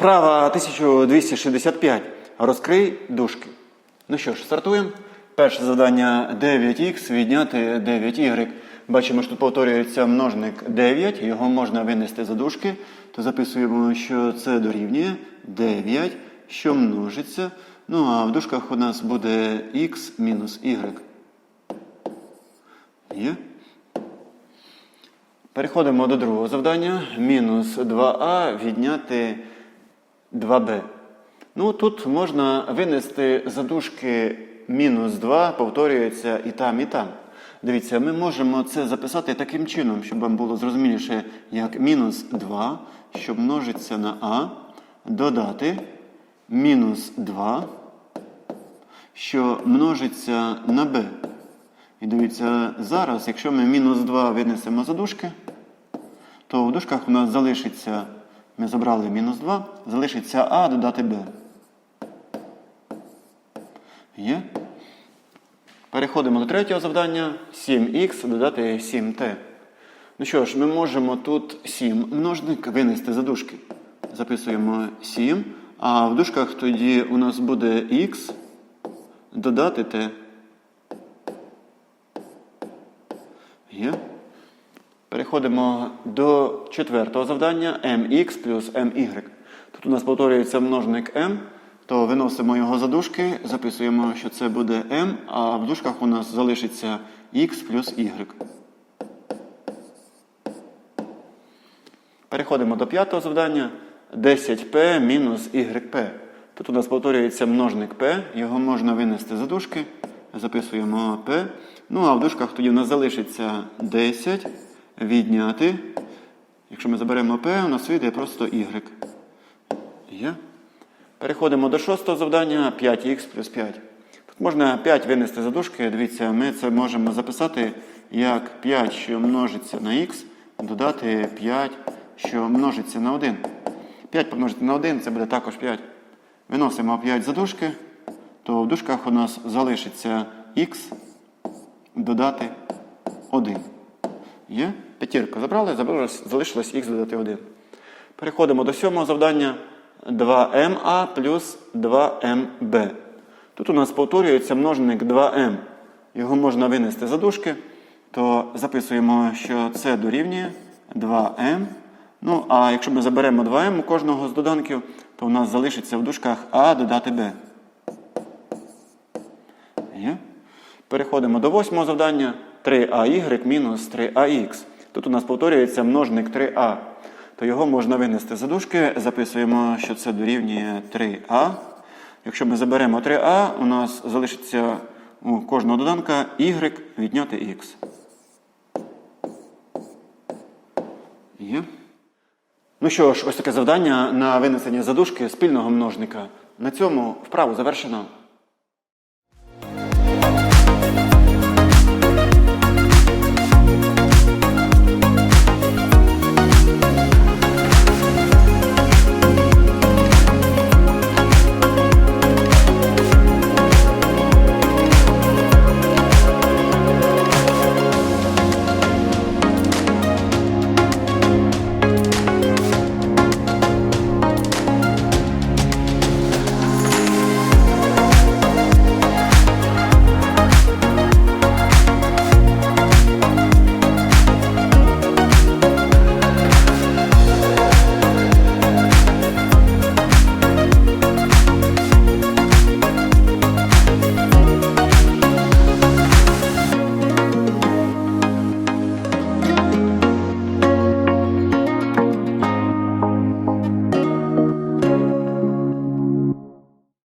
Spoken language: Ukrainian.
Вправа 1265. Розкрий дужки. Ну що ж, стартуємо. Перше завдання 9х відняти 9y. Бачимо, що тут повторюється множник 9, його можна винести за дужки. То записуємо, що це дорівнює 9, що множиться. Ну а в дужках у нас буде х мінус y. Є? Переходимо до другого завдання. Мінус 2а відняти 2b. Ну, тут можна винести задушки мінус 2, повторюється і там, і там. Дивіться, ми можемо це записати таким чином, щоб вам було зрозуміліше, як мінус 2, що множиться на а, додати мінус 2, що множиться на b. І дивіться, зараз, якщо ми мінус 2 винесемо за дужки, то в дужках у нас залишиться, ми забрали мінус 2, залишиться А додати Б. Є? Переходимо до третього завдання. 7х додати 7t. Ну що ж, ми можемо тут 7 множник винести за дужки. Записуємо 7, а в дужках тоді у нас буде х додати t. Є. Переходимо до четвертого завдання mx плюс my. Тут у нас повторюється множник m, то виносимо його за дужки, записуємо, що це буде m, а в дужках у нас залишиться x плюс y. Переходимо до п'ятого завдання. 10p мінус yp. Тут у нас повторюється множник p, його можна винести за дужки. Записуємо p. Ну, а в дужках тоді у нас залишиться 10 відняти. Якщо ми заберемо p, у нас вийде просто y. Переходимо до шостого завдання 5х плюс 5. Тут можна 5 винести за дужки. Дивіться, ми це можемо записати як 5, що множиться на х, додати 5, що множиться на 1. 5 помножити на 1 це буде також 5. Виносимо 5 за дужки, то в дужках у нас залишиться х додати 1. Є? П'ятірку забрали, забралось, залишилось х додати 1. Переходимо до сьомого завдання 2ma плюс 2mb. Тут у нас повторюється множник 2m. Його можна винести за дужки, то записуємо, що це дорівнює 2m. Ну, а якщо ми заберемо 2m у кожного з доданків, то у нас залишиться в дужках а додати b. Є? Переходимо до восьмого завдання 3ay мінус 3ax. Тут у нас повторюється множник 3а. То його можна винести за дужки. Записуємо, що це дорівнює 3а. Якщо ми заберемо 3а, у нас залишиться у кожного доданка y відняти x. Є. Ну що ж, ось таке завдання на винесення задушки спільного множника. На цьому вправу завершено.